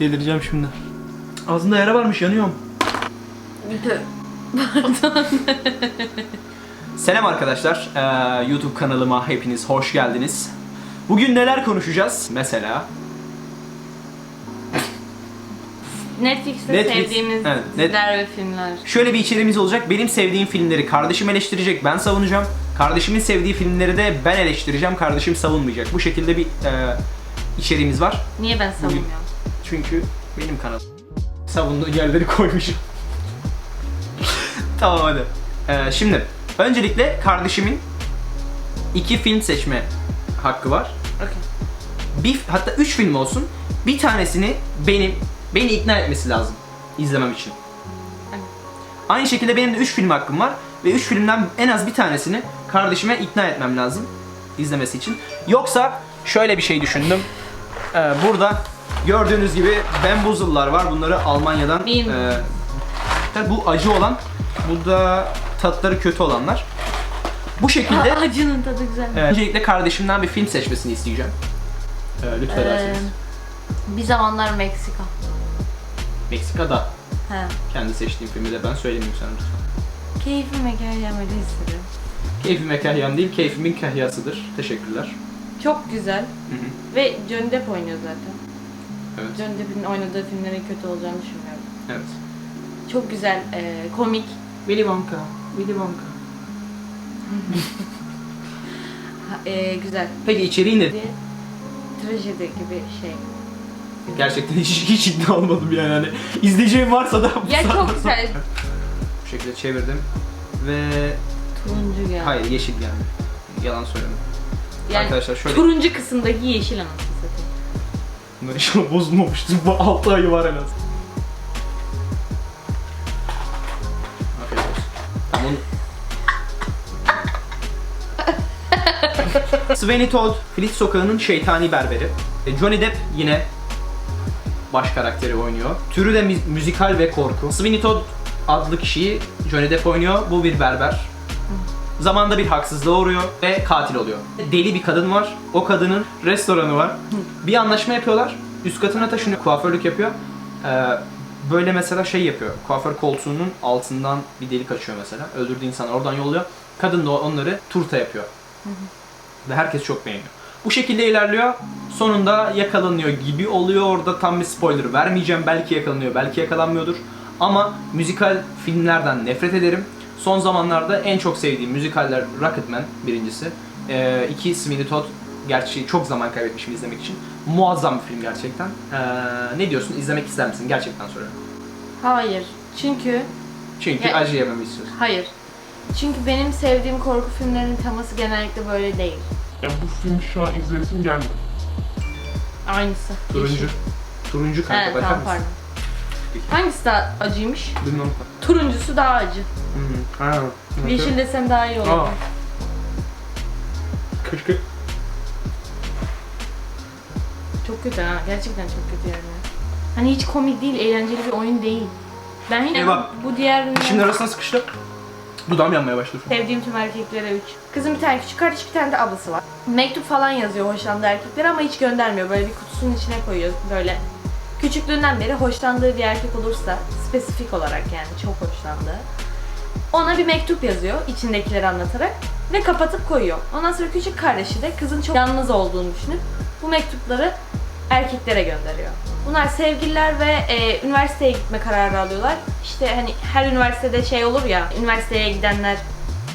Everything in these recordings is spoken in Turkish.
Delireceğim şimdi. Ağzında yara varmış yanıyorum. Selam arkadaşlar. Ee, YouTube kanalıma hepiniz hoş geldiniz. Bugün neler konuşacağız? Mesela Netflix'te Netflix, sevdiğimiz evet, net- diziler ve filmler. şöyle bir içeriğimiz olacak. Benim sevdiğim filmleri kardeşim eleştirecek, ben savunacağım. Kardeşimin sevdiği filmleri de ben eleştireceğim, kardeşim savunmayacak. Bu şekilde bir e, içeriğimiz var. Niye ben savunmuyorum? Çünkü benim kanalım. Savunduğu yerleri koymuşum. tamam hadi. Ee, şimdi öncelikle kardeşimin iki film seçme hakkı var. Okey. Bir hatta üç film olsun. Bir tanesini benim beni ikna etmesi lazım izlemem için. Evet. Aynı şekilde benim de üç film hakkım var ve üç filmden en az bir tanesini kardeşime ikna etmem lazım izlemesi için. Yoksa şöyle bir şey düşündüm. Ee, burada gördüğünüz gibi bamboozle'lar var. Bunları Almanya'dan Benim. e, tabii bu acı olan, bu da tatları kötü olanlar. Bu şekilde Aa, acının tadı güzel. Evet. Öncelikle kardeşimden bir film seçmesini isteyeceğim. Ee, lütfen Ee, bir zamanlar Meksika. Meksika'da He. kendi seçtiğim filmi de ben söylemeyeyim sana lütfen. Keyfime gel yemeli hissediyorum. Keyfime kahyan değil, keyfimin kahyasıdır. Teşekkürler. Çok güzel. Hı hı. Ve Johnny Depp oynuyor zaten. Evet. Johnny Depp'in oynadığı filmlerin kötü olacağını düşünmüyorum. Evet. Çok güzel, e, komik. Willy Wonka. Willy Wonka. ha- e, güzel. Peki içeriği ne? Bir trajedi gibi şey. Gerçekten hiç, hiç ikna olmadım yani. Hani izleyeceğim varsa da bu Ya saatten çok sonra- güzel. Bu şekilde çevirdim. Ve Turuncu gel. hayır yeşil yani. Yalan söyleme. Yani Arkadaşlar şöyle turuncu kısımdaki yeşil anasını satayım. Bunlar inşallah bozulmamıştır. Bu 6 ayı var en az. Afiyet olsun. Tamam. Sweeney Todd, Filiz Sokağı'nın şeytani berberi. E, Johnny Depp yine baş karakteri oynuyor. Türü de mü- müzikal ve korku. Sweeney Todd adlı kişiyi Johnny Depp oynuyor. Bu bir berber. Zamanda bir haksızlığa uğruyor ve katil oluyor. Deli bir kadın var. O kadının restoranı var. Bir anlaşma yapıyorlar. Üst katına taşınıyor. Kuaförlük yapıyor. Ee, böyle mesela şey yapıyor. Kuaför koltuğunun altından bir delik açıyor mesela. Öldürdüğü insanı oradan yolluyor. Kadın da onları turta yapıyor. Ve herkes çok beğeniyor. Bu şekilde ilerliyor. Sonunda yakalanıyor gibi oluyor. Orada tam bir spoiler vermeyeceğim. Belki yakalanıyor, belki yakalanmıyordur. Ama müzikal filmlerden nefret ederim. Son zamanlarda en çok sevdiğim müzikaller Rocketman birincisi. Ee, iki Sweeney Todd. Gerçi çok zaman kaybetmişim izlemek için. Muazzam bir film gerçekten. Ee, ne diyorsun? İzlemek ister misin? Gerçekten soruyorum. Hayır. Çünkü Çünkü Ya- acı yememi istiyorsun. hayır. Çünkü benim sevdiğim korku filmlerinin teması genellikle böyle değil. Ya bu filmi şu an izlesim gelmedi. Aynısı. Turuncu. Yeşil. Turuncu kanka Evet, bakar tamam mısın? pardon. Hangisi daha acıymış? Bilmem. Turuncusu daha acı. Hı. Ha, Yeşil desem daha iyi olur. Aa. Keşke Çok kötü ha. Gerçekten çok kötü yani. Hani hiç komik değil, eğlenceli bir oyun değil. Ben yine Eyvah. bu diğer Dişimin arasına sıkıştı. Dudağım yanmaya başladı. sevdiğim tüm erkeklere 3. Kızın bir tane küçük kardeş, bir tane de ablası var. Mektup falan yazıyor hoşlandığı erkeklere ama hiç göndermiyor. Böyle bir kutusunun içine koyuyor böyle. Küçüklüğünden beri hoşlandığı bir erkek olursa, spesifik olarak yani çok hoşlandığı. Ona bir mektup yazıyor içindekileri anlatarak ve kapatıp koyuyor. Ondan sonra küçük kardeşi de kızın çok yalnız olduğunu düşünüp bu mektupları erkeklere gönderiyor. Bunlar sevgililer ve e, üniversiteye gitme kararı alıyorlar. İşte hani her üniversitede şey olur ya, üniversiteye gidenler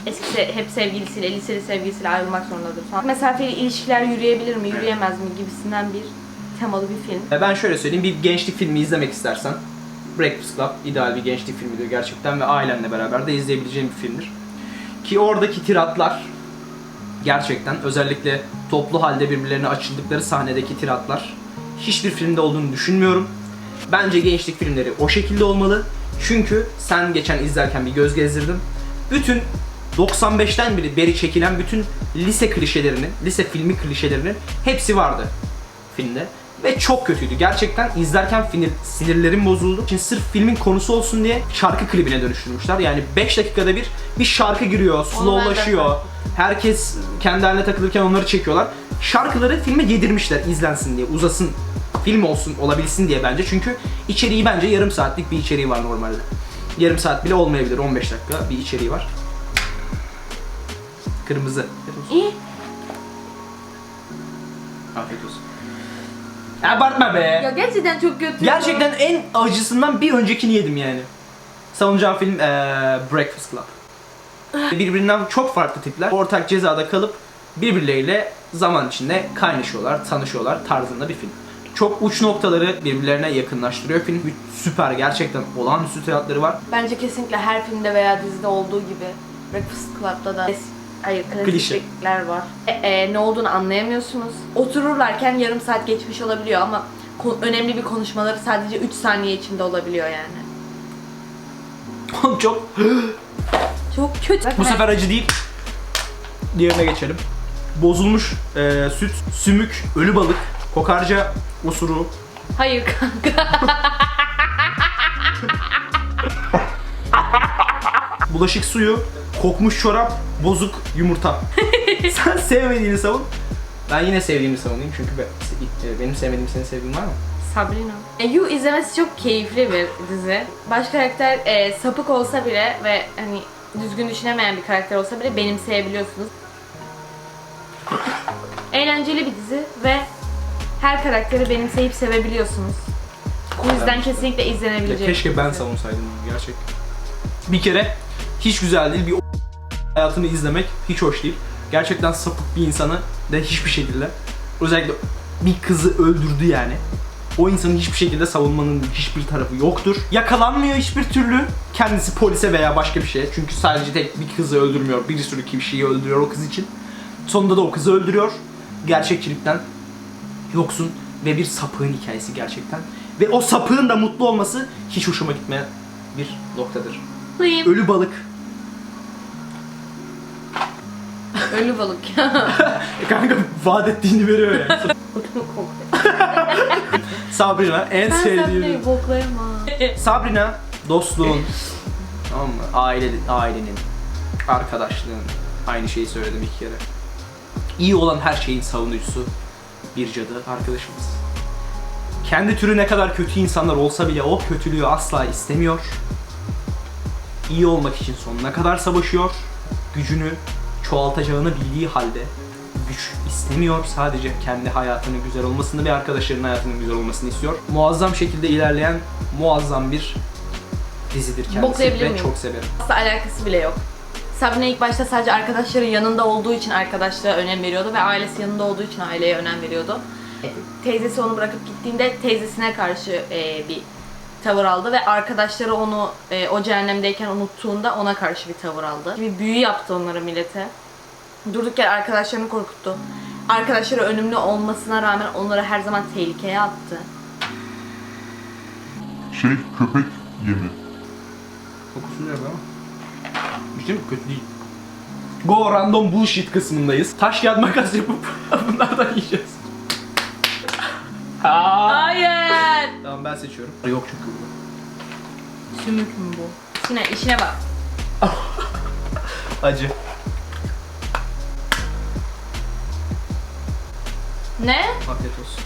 eski se- hep sevgilisiyle, liseli sevgilisiyle ayrılmak zorundadır falan. Mesafeli ilişkiler yürüyebilir mi, yürüyemez mi gibisinden bir temalı bir film. Ben şöyle söyleyeyim, bir gençlik filmi izlemek istersen Breakfast Club ideal bir gençlik filmidir gerçekten ve ailenle beraber de izleyebileceğin bir filmdir. Ki oradaki tiratlar gerçekten özellikle toplu halde birbirlerine açıldıkları sahnedeki tiratlar hiçbir filmde olduğunu düşünmüyorum. Bence gençlik filmleri o şekilde olmalı. Çünkü sen geçen izlerken bir göz gezdirdin. Bütün 95'ten beri beri çekilen bütün lise klişelerinin, lise filmi klişelerinin hepsi vardı filmde. Ve çok kötüydü. Gerçekten izlerken sinir, sinirlerim bozuldu. Şimdi sırf filmin konusu olsun diye şarkı klibine dönüştürmüşler. Yani 5 dakikada bir bir şarkı giriyor, slowlaşıyor. Herkes kendi haline takılırken onları çekiyorlar. Şarkıları filme yedirmişler izlensin diye, uzasın film olsun olabilsin diye bence. Çünkü içeriği bence yarım saatlik bir içeriği var normalde. Yarım saat bile olmayabilir 15 dakika bir içeriği var. Kırmızı. İyi. Afiyet olsun. Abartma be. Ya gerçekten çok kötü. Gerçekten en acısından bir öncekini yedim yani. Savunacağım film eee, Breakfast Club. Birbirinden çok farklı tipler ortak cezada kalıp birbirleriyle zaman içinde kaynaşıyorlar, tanışıyorlar tarzında bir film. Çok uç noktaları birbirlerine yakınlaştırıyor film. Süper gerçekten olağanüstü tiyatroları var. Bence kesinlikle her filmde veya dizide olduğu gibi Breakfast Club'da da Hayır, klasiklikler var. E, e, ne olduğunu anlayamıyorsunuz. Otururlarken yarım saat geçmiş olabiliyor ama önemli bir konuşmaları sadece 3 saniye içinde olabiliyor yani. çok Çok kötü. Bu sefer acı değil. Diğerine geçelim. Bozulmuş eee, süt, sümük, ölü balık, kokarca unsuru, Hayır kanka. bulaşık suyu, kokmuş çorap, bozuk yumurta. Sen sevmediğini savun. Ben yine sevdiğimi savunayım çünkü ben- e, benim sevmediğim senin sevdiğin var mı? Sabrina. E, You izlemesi çok keyifli bir dizi. Baş karakter e, sapık olsa bile ve hani düzgün düşünemeyen bir karakter olsa bile benimseyebiliyorsunuz. Eğlenceli bir dizi ve her karakteri benimseyip sevebiliyorsunuz. Bu yüzden kesinlikle Ya izlenebilecek. keşke bir ben dizi. savunsaydım gerçekten. Bir kere hiç güzel değil bir o- hayatını izlemek hiç hoş değil. Gerçekten sapık bir insanı da hiçbir şekilde özellikle bir kızı öldürdü yani. O insanın hiçbir şekilde savunmanın hiçbir tarafı yoktur. Yakalanmıyor hiçbir türlü. Kendisi polise veya başka bir şeye. Çünkü sadece tek bir kızı öldürmüyor. Bir sürü kişiyi öldürüyor o kız için. Sonunda da o kızı öldürüyor. Gerçekçilikten yoksun ve bir sapığın hikayesi gerçekten. Ve o sapığın da mutlu olması hiç hoşuma gitmeyen bir noktadır. Ölü balık. Ölü balık. E kanka vaat ettiğini veriyor yani. Sabrina en ben sevdiğim. Sabrina'yı boklayamam. Sabrina dostluğun tamam mı? Aile, ailenin, arkadaşlığın aynı şeyi söyledim iki kere. İyi olan her şeyin savunucusu bir cadı arkadaşımız. Kendi türü ne kadar kötü insanlar olsa bile o kötülüğü asla istemiyor. İyi olmak için sonuna kadar savaşıyor. Gücünü çoğaltacağını bildiği halde güç istemiyor. Sadece kendi hayatının güzel olmasını ve arkadaşlarının hayatının güzel olmasını istiyor. Muazzam şekilde ilerleyen muazzam bir dizidir kendisi ve miyim? çok severim. Asla alakası bile yok. Sabrina ilk başta sadece arkadaşları yanında olduğu için arkadaşlığa önem veriyordu ve ailesi yanında olduğu için aileye önem veriyordu. Teyzesi onu bırakıp gittiğinde teyzesine karşı e, bir tavır aldı ve arkadaşları onu e, o cehennemdeyken unuttuğunda ona karşı bir tavır aldı. Bir büyü yaptı onlara millete. Durduk yere arkadaşlarını korkuttu. Arkadaşları önümlü olmasına rağmen onları her zaman tehlikeye attı. Şey köpek yemi. Kokusu nerede ama? Bir şey mi? Kötü değil. Go random bullshit kısmındayız. Taş kağıt makas yapıp bunlardan yiyeceğiz. Ha. Hayır! Tamam ben seçiyorum. Yok çünkü burada. Sümük mü bu? Sine işine bak. Acı. Ne? Afiyet olsun.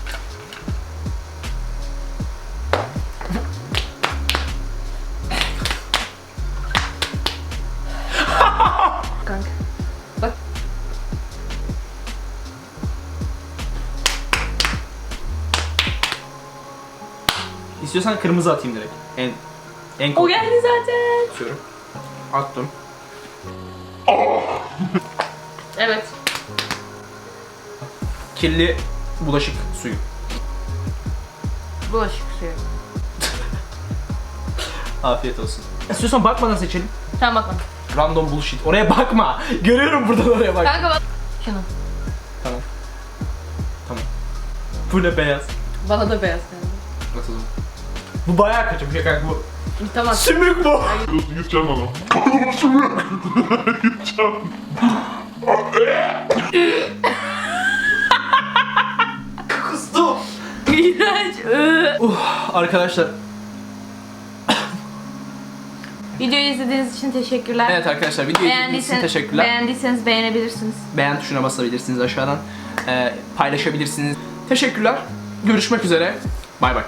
Kanka. Bak. İstiyorsan kırmızı atayım direkt. En en O geldi zaten. Atıyorum. Attım. Evet. Kirli bulaşık suyu. Bulaşık suyu. Afiyet olsun. İstiyorsan bakmadan seçelim. Tamam bak bak. Random bullshit. Oraya bakma. Görüyorum buradan oraya bak. Kanka bak. Şunu. Tamam. Tamam. Bu ne beyaz? Bana da beyaz geldi. Nasıl bu? Bayağı kötü bir şey kanka bu. Tamam. Sümük bu. Gideceğim ama. gideceğim. Kustum. İğrenç. Iı. Uh, arkadaşlar. Videoyu izlediğiniz için teşekkürler. Evet arkadaşlar video izlediğiniz için teşekkürler. beğendiyseniz beğenebilirsiniz. Beğen tuşuna basabilirsiniz aşağıdan. Ee, paylaşabilirsiniz. Teşekkürler. Görüşmek üzere. Bay bay.